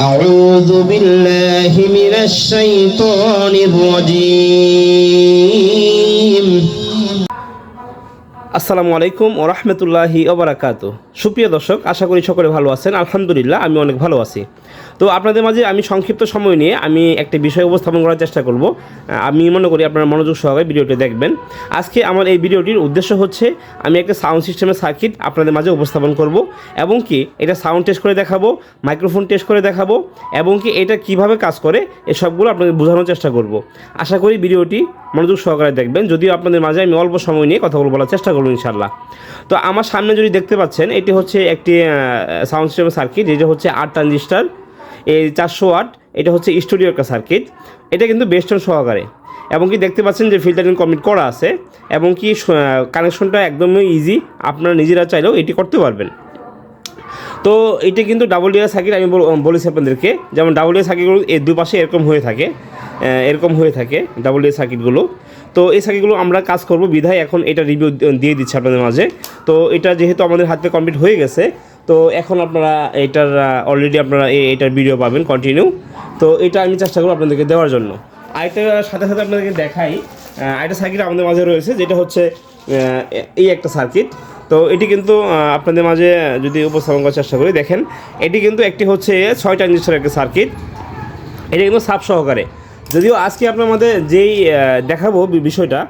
أعوذ بالله من الشيطان الرجيم আসসালামু আলাইকুম ও রহমতুল্লাহি ওবরাকাত সুপ্রিয় দর্শক আশা করি সকলে ভালো আছেন আলহামদুলিল্লাহ আমি অনেক ভালো আছি তো আপনাদের মাঝে আমি সংক্ষিপ্ত সময় নিয়ে আমি একটা বিষয় উপস্থাপন করার চেষ্টা করব। আমি মনে করি আপনারা মনোযোগ সহকারে ভিডিওটি দেখবেন। আজকে আমার এই ভিডিওটির উদ্দেশ্য হচ্ছে, আমি একটা সাউন্ড সিস্টেমের সার্কিট আপনাদের মাঝে উপস্থাপন করব এবং কি এটা সাউন্ড টেস্ট করে দেখাবো, মাইক্রোফোন টেস্ট করে দেখাবো এবং কি এটা কীভাবে কাজ করে এসবগুলো সবগুলো আপনাদের বোঝানোর চেষ্টা করব। আশা করি ভিডিওটি মনোযোগ সহকারে দেখবেন। যদিও আপনাদের মাঝে আমি অল্প সময় নিয়ে কথাগুলো বলার চেষ্টা করব ইনশাল্লাহ তো আমার সামনে যদি দেখতে পাচ্ছেন, এটি হচ্ছে একটি সাউন্ড সিস্টেমের সার্কিট, যেটা হচ্ছে আট ট্রানজিস্টার এই চারশো ওয়াট, এটা হচ্ছে স্টুডিও একটা সার্কিট এটা কিন্তু বেস্টন সহকারে। এবং কি দেখতে পাচ্ছেন যে ফিল্টারিং কমপ্লিট করা আছে, এবং কি কানেকশনটা একদমই ইজি আপনারা নিজেরা চাইলেও এটি করতে পারবেন। তো এটা কিন্তু ডাবল ডিয়ার সার্কিট আমি বল- বলেছি আপনাদেরকে। যেমন ডাবল ডিয়ার সার্কিটগুলো এর দুপাশে এরকম হয়ে থাকে এরকম হয়ে থাকে ডাবল ডিয়ার সার্কিটগুলো তো এই সার্কিটগুলো আমরা কাজ করব। বিধায় এখন এটা রিভিউ দিয়ে দিচ্ছি আপনাদের মাঝে। তো এটা যেহেতু আমাদের হাতে কমপ্লিট হয়ে গেছে, তো এখন আপনারা এটার অলরেডি আপনারা এটার ভিডিও পাবেন কন্টিনিউ তো এটা আমি চেষ্টা করব আপনাদেরকে দেওয়ার জন্য। আরেকটার সাথে সাথে আপনাদেরকে দেখাই আরেকটা সার্কিট আমাদের মাঝে রয়েছে, যেটা হচ্ছে এই একটা সার্কিট তো এটি কিন্তু আপনাদের মাঝে যদি উপস্থাপন করার চেষ্টা করি, দেখেন, এটি কিন্তু একটি হচ্ছে ছয় ট্রানজিস্টার একটা সার্কিট এটা কিন্তু সাপ সহকারে। যদিও আজকে আপনার মধ্যে যেই দেখাবো বিষয়টা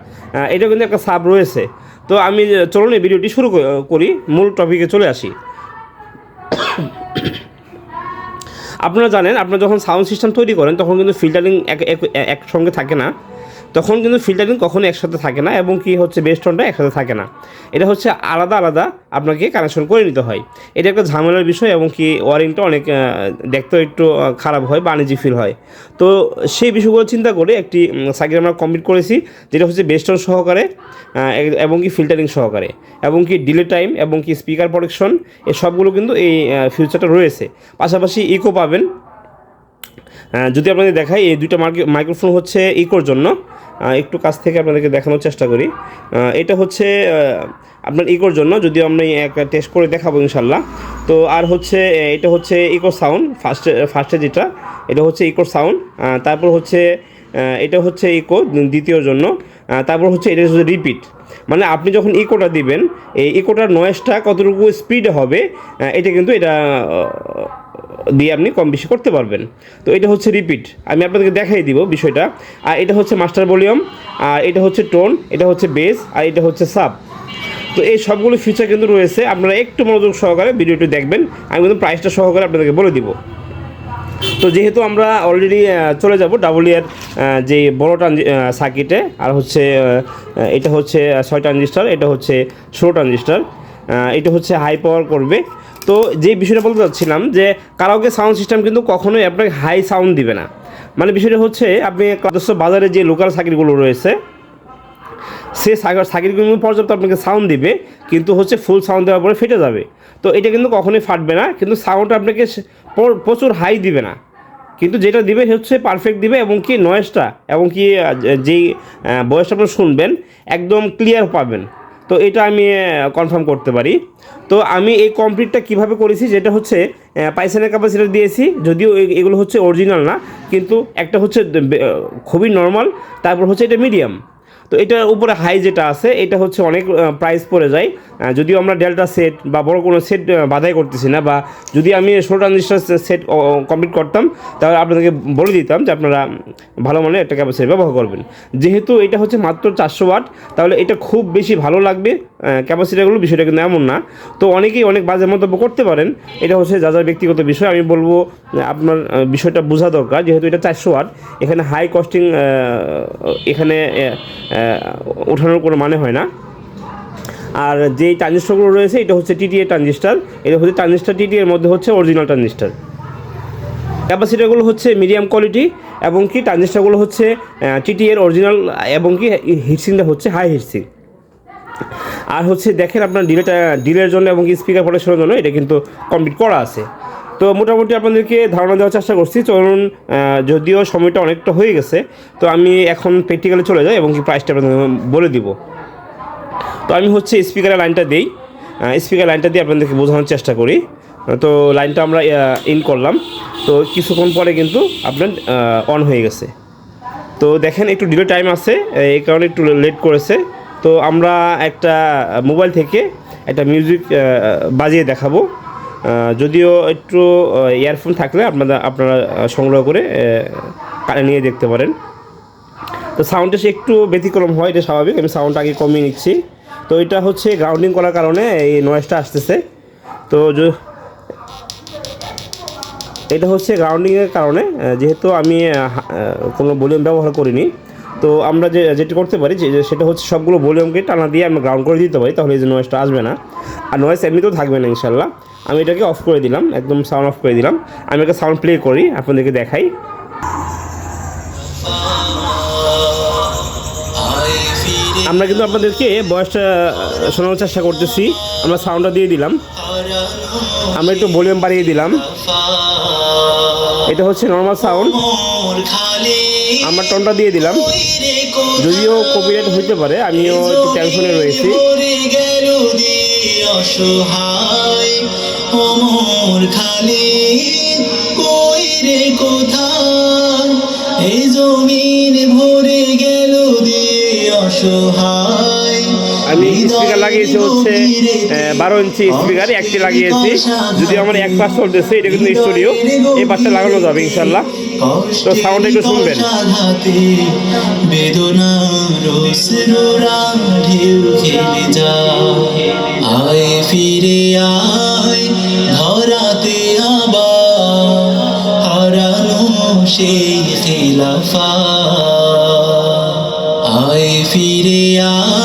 এটা কিন্তু একটা সাব রয়েছে। তো আমি চলুন এই ভিডিওটি শুরু করি, মূল টপিকে চলে আসি। আপনারা জানেন, আপনারা যখন সাউন্ড সিস্টেম তৈরি করেন, তখন কিন্তু ফিল্টারিং এক, এক- একসঙ্গে থাকে না। তখন কিন্তু ফিল্টারিং কখনো একসাথে থাকে না এবং কি হচ্ছে বেস্টনটা একসাথে থাকে না। এটা হচ্ছে আলাদা আলাদা আপনাকে কানেকশন করে নিতে হয়। এটা একটা ঝামেলার বিষয় এবং কি ওয়ারিংটা অনেক দেখতেও একটু খারাপ হয়, বাণিজ্যিক ফিল হয়। তো সেই বিষয়গুলো চিন্তা করে একটি সাইকেল আমরা কমপ্লিট করেছি, যেটা হচ্ছে বেস্টন সহকারে এবং কি ফিল্টারিং সহকারে এবং কি ডিলে টাইম এবং কি স্পিকার প্রোটেকশন এই সবগুলো কিন্তু এই ফিউচারটা রয়েছে। পাশাপাশি ইকো পাবেন যদি আপনাদের দেখাই, এই দুইটা মাইক্রোফোন হচ্ছে ইকোর জন্য। একটু কাছ থেকে আপনাদেরকে দেখানোর চেষ্টা করি। এটা হচ্ছে আপনার ইকোর জন্য, যদি আমরা এক টেস্ট করে দেখাবো ইনশাল্লাহ। তো আর হচ্ছে এটা হচ্ছে ইকো সাউন্ড ফার্স্টে ফার্স্টে যেটা, এটা হচ্ছে ইকোর সাউন্ড। তারপর হচ্ছে এটা হচ্ছে ইকো দ্বিতীয়র জন্য। তারপর হচ্ছে, এটা হচ্ছে রিপিট মানে আপনি যখন ইকোটা দিবেন, এই ইকোটার নয়েজটা কতটুকু স্পিডে হবে এটা কিন্তু এটা দিয়ে আপনি কম বেশি করতে পারবেন। তো এটা হচ্ছে রিপিট আমি আপনাদেরকে দেখাই দিব বিষয়টা। আর এটা হচ্ছে মাস্টার ভলিউম আর এটা হচ্ছে টোন এটা হচ্ছে বেস আর এটা হচ্ছে সাব তো এই সবগুলো ফিচার কিন্তু রয়েছে। আপনারা একটু মনোযোগ সহকারে ভিডিওটি দেখবেন। আমি কিন্তু প্রাইসটা সহকারে আপনাদেরকে বলে দিব। তো যেহেতু আমরা অলরেডি চলে যাব ডাবল ইয়ার যে বড় ট্রানজি সার্কিটে আর হচ্ছে এটা হচ্ছে ছয় ট্রানজিস্টার এটা হচ্ছে ষোলো ট্রানজিস্টার এটা হচ্ছে হাই পাওয়ার করবে। তো যে বিষয়টা বলতে চাচ্ছিলাম যে কারাওকে সাউন্ড সিস্টেম কিন্তু কখনোই আপনাকে হাই সাউন্ড দিবে না। মানে বিষয়টা হচ্ছে, আপনি আদর্শ বাজারে যে লোকাল সার্কিটগুলো রয়েছে, সে কিন্তু পর্যাপ্ত আপনাকে সাউন্ড দিবে, কিন্তু হচ্ছে ফুল সাউন্ড দেওয়ার পরে ফেটে যাবে। তো এটা কিন্তু কখনোই ফাটবে না, কিন্তু সাউন্ড আপনাকে প্রচুর হাই দিবে না। কিন্তু যেটা দিবে হচ্ছে পারফেক্ট দিবে এবং কি নয়েজটা এবং কি যেই বয়সটা আপনি শুনবেন, একদম ক্লিয়ার পাবেন। তো এটা আমি কনফার্ম করতে পারি। তো আমি এই কমপ্লিটটা কীভাবে করেছি যেটা হচ্ছে পাইসানের ক্যাপাসিটার দিয়েছি, যদিও এগুলো হচ্ছে অরিজিনাল না, কিন্তু একটা হচ্ছে খুবই নর্মাল তারপর হচ্ছে এটা মিডিয়াম তো এটার উপরে হাই যেটা আছে, এটা হচ্ছে অনেক প্রাইস পড়ে যায়। যদিও আমরা ডেল্টা সেট বা বড় কোনো সেট বাধাই করতেছি না, বা যদি আমি ষোলো ট্রানজিস্টার সেট কমপ্লিট করতাম, তাহলে আপনাদেরকে বলে দিতাম যে আপনারা ভালো মানের একটা ক্যাপাসিটি ব্যবহার করবেন। যেহেতু এটা হচ্ছে মাত্র চারশো ওয়াট তাহলে এটা খুব বেশি ভালো লাগবে। ক্যাপাসিটিগুলো বিষয়টা কিন্তু এমন না। তো অনেকেই অনেক বাজে মন্তব্য করতে পারেন। এটা হচ্ছে যা যার ব্যক্তিগত বিষয়। আমি বলব আপনার বিষয়টা বোঝা দরকার। যেহেতু এটা চারশো ওয়াট, এখানে হাই কস্টিং এখানে ওঠানোর কোনো মানে হয় না। আর যেই ট্রানজিস্টারগুলো রয়েছে, এটা হচ্ছে টিটিএ ট্রানজিস্টার। এটা হচ্ছে ট্রানজিস্টার টিটি এর মধ্যে হচ্ছে অরিজিনাল ট্রানজিস্টার। ক্যাপাসিটারগুলো হচ্ছে মিডিয়াম কোয়ালিটি এবং কি ট্রানজিস্টারগুলো হচ্ছে টিটি এর অরিজিনাল এবং কি হিটসিংটা হচ্ছে হাই হিটসিং আর হচ্ছে দেখেন আপনার ডিলেটা, ডিলের জন্য এবং স্পিকার প্রোটেকশনের জন্য এটা কিন্তু কমপ্লিট করা আছে। তো মোটামুটি আপনাদেরকে ধারণা দেওয়ার চেষ্টা করছি, চলুন যদিও সময়টা অনেকটা হয়ে গেছে, তো আমি এখন প্র্যাকটিক্যালে চলে যাই এবং কি প্রাইসটা আপনাদের বলে দিব। তো আমি হচ্ছে স্পিকারের লাইনটা দিই স্পিকার লাইনটা দিয়ে আপনাদেরকে বোঝানোর চেষ্টা করি। তো লাইনটা আমরা ইন করলাম। তো কিছুক্ষণ পরে কিন্তু আপনার অন হয়ে গেছে। তো দেখেন একটু ডিলে টাইম আছে, এই কারণে একটু লেট করেছে। তো আমরা একটা মোবাইল থেকে একটা মিউজিক বাজিয়ে দেখাবো। যদিও একটু ইয়ারফোন থাকলে আপনারা আপনারা সংগ্রহ করে কানে নিয়ে দেখতে পারেন। তো সাউন্ডটা সে একটু ব্যতিক্রম হয়, এটা স্বাভাবিক। আমি সাউন্ড আগে কমিয়ে নিচ্ছি। তো এটা হচ্ছে গ্রাউন্ডিং করার কারণে এই নয়েজটা আসতেছে। তো এটা হচ্ছে গ্রাউন্ডিংয়ের কারণে যেহেতু আমি কোনো ভলিউম ব্যবহার করিনি। তো আমরা যে, যেটা করতে পারি যে সেটা হচ্ছে সবগুলো ভলিউমকে টানা দিয়ে আমরা গ্রাউন্ড করে দিতে পারি, তাহলে এই যে নয়েজটা আসবে না। আর নয়েজ এমনিতেও থাকবে না, ইনশাল্লাহ। আমি এটাকে অফ করে দিলাম, একদম সাউন্ড অফ করে দিলাম। আমি একটা সাউন্ড প্লে করি, আপনাদেরকে দেখাই। আমরা কিন্তু আপনাদেরকে বয়সটা শোনানোর চেষ্টা করতেছি। আমরা সাউন্ডটা দিয়ে দিলাম। আমরা একটু ভলিউম বাড়িয়ে দিলাম। এটা হচ্ছে নর্মাল সাউন্ড আমার টনটা দিয়ে দিলাম। যদিও কপিরাইট হইতে পারে আমিও একটু টেনশনে রয়েছি। কোথায়? এই জমিন ভরে গেল দিয়ে অসহায়। আমি স্পিকার লাগিয়েছি হচ্ছে বারো ইঞ্চি স্পিকার একটি লাগিয়েছি। যদিও আমার এক পাশ চলতেছে, এটা কিন্তু স্টুডিও এই পাশটা লাগানো যাবে ইনশাল্লাহ। তো sound একটু শুনবেন। আয় সেই খিলাফা। আয় ফিরে আয়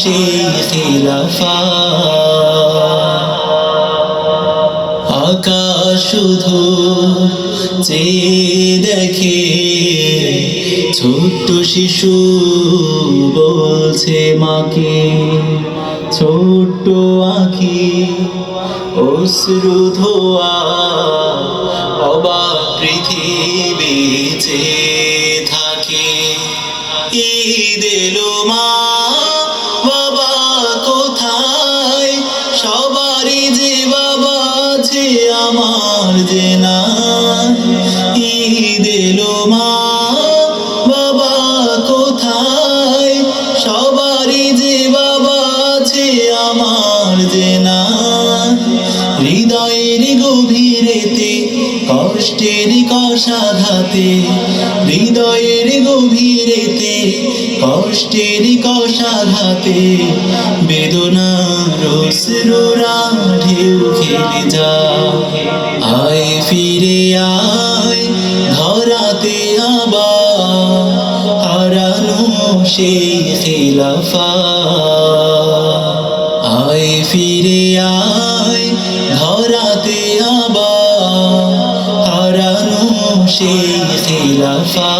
সেই খিলাফা। আকাশ শুধু চেয়ে দেখে, ছোট্ট শিশু বলছে মাকে, ছোট্ট আঁখি, অশ্রু ধোয়া, অবাক পৃথিবী চেয়ে থাকে। ঈদ মা মা, বাবা কোথায়? সবারই যে বাবা আছে, আমার যে না। হৃদয়ের গভীরেতে, কষ্টের কষাঘাতে, হৃদয়ের গভীরেতে, কষ্টের কষাঘাতে বেদনা রোসরোরা ঢেউ খেলে যা। আয় ফিরে আয় ধরাতে আবার হারানো সেই খিলাফা। আয় ফিরে আয় ধরাতে আবার হারানো সেই খিলাফা।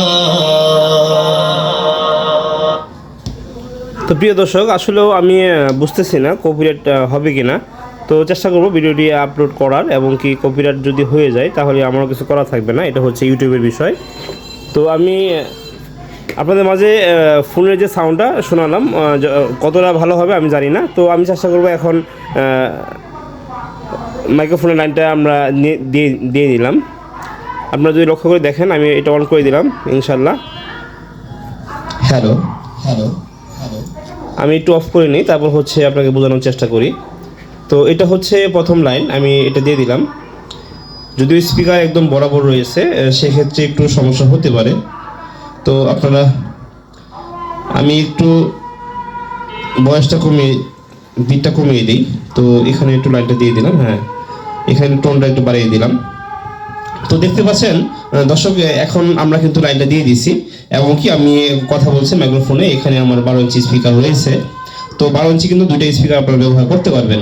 তো প্রিয় দর্শক, আসলেও আমি বুঝতেছি না কপিরাইট হবে কি না তো চেষ্টা করব ভিডিওটি আপলোড করার এবং কি কপিরাইট যদি হয়ে যায় তাহলে আমারও কিছু করা থাকবে না। এটা হচ্ছে ইউটিউবের বিষয়। তো আমি আপনাদের মাঝে ফোনের যে সাউন্ডটা শোনালাম কতটা ভালো হবে আমি জানি না। তো আমি চেষ্টা করব এখন মাইক্রোফোনের লাইনটা আমরা দিয়ে দিয়ে দিলাম আপনারা যদি লক্ষ্য করে দেখেন আমি এটা অন করে দিলাম ইনশাল্লাহ হ্যালো হ্যালো আমি একটু অফ করে নিই তারপর হচ্ছে আপনাকে বোঝানোর চেষ্টা করি। তো এটা হচ্ছে প্রথম লাইন আমি এটা দিয়ে দিলাম। যদিও স্পিকার একদম বরাবর রয়েছে সেক্ষেত্রে একটু সমস্যা হতে পারে। তো আপনারা, আমি একটু বয়সটা কমিয়ে বিটটা কমিয়ে দিই। তো এখানে একটু লাইনটা দিয়ে দিলাম হ্যাঁ। এখানে টোনটা একটু বাড়িয়ে দিলাম। তো দেখতে পাচ্ছেন দর্শক এখন আমরা কিন্তু লাইনটা দিয়ে দিছি। এবং কি, আমি কথা বলছি মাইক্রোফোনে এখানে আমার বারো ইঞ্চি স্পিকার রয়েছে। তো বারো ইঞ্চি কিন্তু দুটো স্পিকার আপনারা ব্যবহার করতে পারবেন।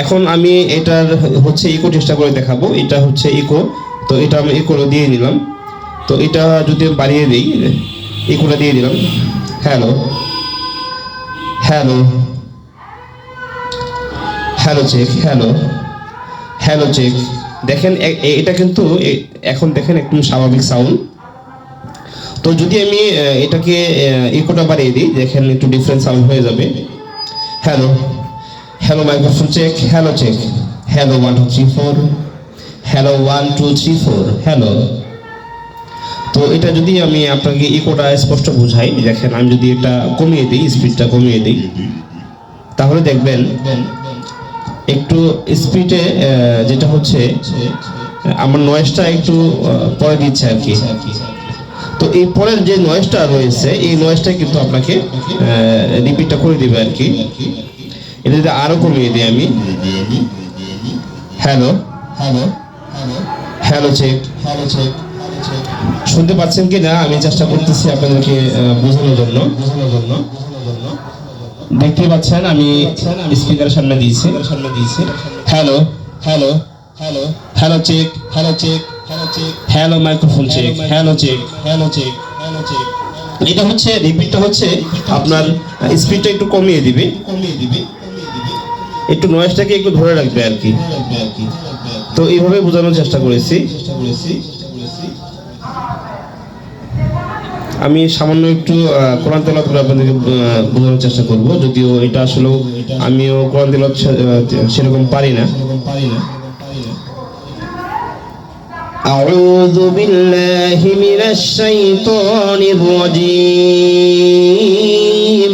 এখন আমি এটার হচ্ছে ইকো চেষ্টা করে দেখাবো। এটা হচ্ছে ইকো তো এটা আমি ইকো দিয়ে নিলাম তো এটা যদি বাড়িয়ে দিই ইকোটা দিয়ে দিলাম। Hello hello hello check hello hello check দেখেন এটা কিন্তু এখন দেখেন একদম স্বাভাবিক সাউন্ড তো যদি আমি এটাকে ইকোটা বাড়িয়ে দিই, দেখেন একটু ডিফারেন্ট সাউন্ড হয়ে যাবে। Hello hello microphone check hello check hello one two three four hello one two three four hello তো এটা যদি আমি আপনাকে ইকোটা স্পষ্ট বুঝাই, দেখেন, আমি যদি এটা কমিয়ে দিই স্পিডটা কমিয়ে দিই, তাহলে দেখবেন একটু স্পিডে যেটা হচ্ছে, আমার নয়েজটা একটু পরে দিচ্ছে আর কি। তো এই পরের যে নয়েজটা রয়েছে, এই নয়েজটা কিন্তু আপনাকে রিপিটটা করে দিবে আর কি। এটা যদি আরও কমিয়ে দিই আমি। Hello hello hello check hello check শুনতে পাচ্ছেন কি না আমি চেষ্টা করতেছি আপনাদেরকে বোঝানোর জন্য বোঝানোর জন্য। দেখতে পাচ্ছেন, আমি স্পিকারের সামনে দিয়েছি সামনে দিয়েছি। Hello hello hello hello check hello check hello check hello microphone check hello check hello check hello check এটা হচ্ছে রিপিটটা হচ্ছে, আপনার স্পিডটা একটু কমিয়ে দিবে কমিয়ে দিবে। একটু নয়েজটাকে একটু ধরে রাখবে আর কি তো এইভাবে বোঝানোর চেষ্টা করেছি চেষ্টা করেছি আমি সামান্য একটু আহ, কোরআন তেলাওয়াত করে আপনাদেরকে আহ, বোঝানোর চেষ্টা করব যদিও এটা আসলেও আমিও কোরআন তেলাওয়াত সে- আহ, সেরকম পারি না أعوذ بالله من الشيطان الرجيم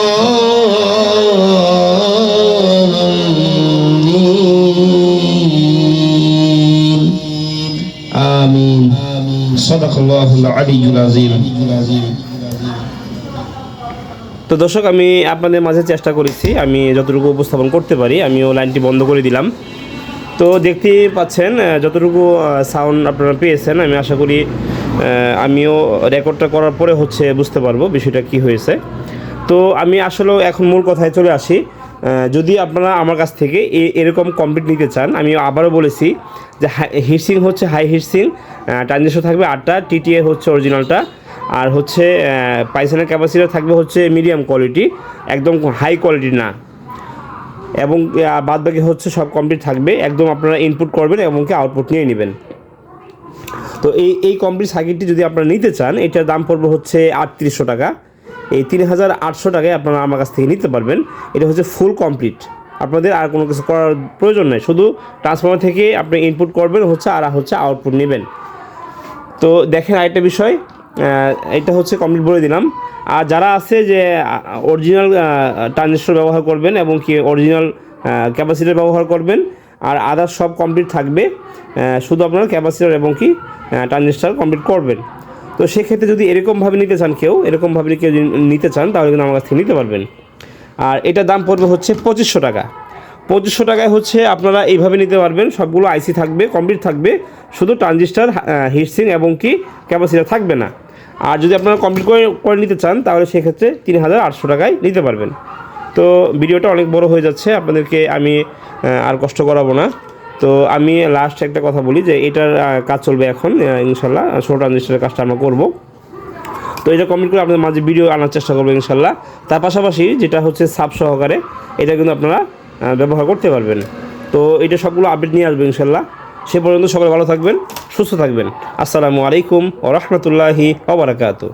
তো দর্শক, আমি আপনাদের মাঝে চেষ্টা করেছি, আমি যতটুকু উপস্থাপন করতে পারি, আমিও লাইনটি বন্ধ করে দিলাম। তো দেখতেই পাচ্ছেন যতটুকু সাউন্ড আপনারা পেয়েছেন, আমি আশা করি আমিও রেকর্ডটা করার পরে হচ্ছে বুঝতে পারব বিষয়টা কি হয়েছে। তো আমি আসলে এখন মূল কথায় চলে আসি। যদি আপনারা আমার কাছ থেকে এরকম কমপ্লিট নিতে চান, আমি আবারও বলেছি যে হিটসিং হচ্ছে হাই হিটসিং ট্রানজেকশন থাকবে আটটা টিটিএ হচ্ছে অরিজিনালটা আর হচ্ছে পাইসানের ক্যাপাসিটি থাকবে হচ্ছে মিডিয়াম কোয়ালিটি একদম হাই কোয়ালিটি না। এবং বাদ বাকি হচ্ছে সব কমপ্লিট থাকবে, একদম আপনারা ইনপুট করবেন এবং কি আউটপুট নিয়ে নেবেন। তো এই এই কমপ্লিট সার্কিটটি যদি আপনারা নিতে চান, এটার দাম পড়বে হচ্ছে আটত্রিশশো টাকা। এই তিন হাজার আটশো টাকায় আপনারা আমার কাছ থেকে নিতে পারবেন। এটা হচ্ছে ফুল কমপ্লিট আপনাদের আর কোনো কিছু করার প্রয়োজন নেই। শুধু ট্রান্সফর্মার থেকে আপনি ইনপুট করবেন, হচ্ছে আর হচ্ছে আউটপুট নেবেন। তো দেখেন আরেকটা বিষয় এটা হচ্ছে কমপ্লিট বলে দিলাম। আর যারা আছে যে অরিজিনাল ট্রানজিস্টর ব্যবহার করবেন এবং কি অরিজিনাল ক্যাপাসিটার ব্যবহার করবেন, আর আদার্স সব কমপ্লিট থাকবে শুধু আপনার ক্যাপাসিটার এবং কি ট্রানজিস্টার কমপ্লিট করবেন। তো সেক্ষেত্রে যদি এরকমভাবে নিতে চান কেউ এরকমভাবে কেউ নিতে চান, তাহলে কিন্তু আমার কাছ থেকে নিতে পারবেন। আর এটার দাম পড়বে হচ্ছে পঁচিশশো টাকা। পঁচিশশো টাকায় হচ্ছে আপনারা এইভাবে নিতে পারবেন, সবগুলো আইসি থাকবে কমপ্লিট থাকবে। শুধু ট্রানজিস্টার হিটসিং এবং কি ক্যাপাসিটার থাকবে না। আর যদি আপনারা কমপ্লিট করে করে নিতে চান, তাহলে সেক্ষেত্রে তিন হাজার আটশো টাকায় নিতে পারবেন। তো ভিডিওটা অনেক বড় হয়ে যাচ্ছে, আপনাদেরকে আমি আর কষ্ট করাবো না। তো আমি লাস্ট একটা কথা বলি যে এটার কাজ চলবে এখন ইনশাল্লাহ ষোলো ট্রানজিস্টারের কাজটা আমরা করব। তো এটা কমেন্ট করে আপনাদের মাঝে ভিডিও আনার চেষ্টা করব ইনশাল্লাহ। তার পাশাপাশি যেটা হচ্ছে সাব সহকারে, এটা কিন্তু আপনারা ব্যবহার করতে পারবেন। তো এটা সবগুলো আপডেট নিয়ে আসবে ইনশাল্লাহ। সে পর্যন্ত সবাই ভালো থাকবেন, সুস্থ থাকবেন। আসসালামু আলাইকুম ও রহমতুল্লাহি ওবরাকাতু